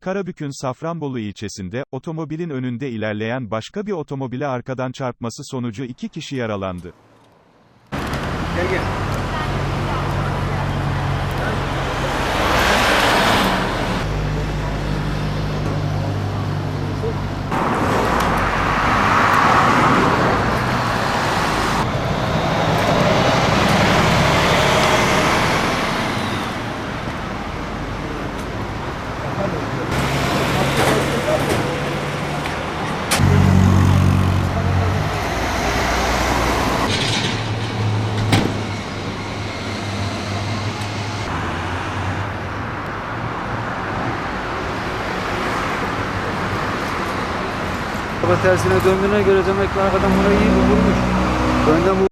Karabük'ün Safranbolu ilçesinde, otomobilin önünde ilerleyen başka bir otomobile arkadan çarpması sonucu iki kişi yaralandı. Gel gel. Araba tersine döndüğüne göre demek ki arkadan burayı iyi vurmuş. Önden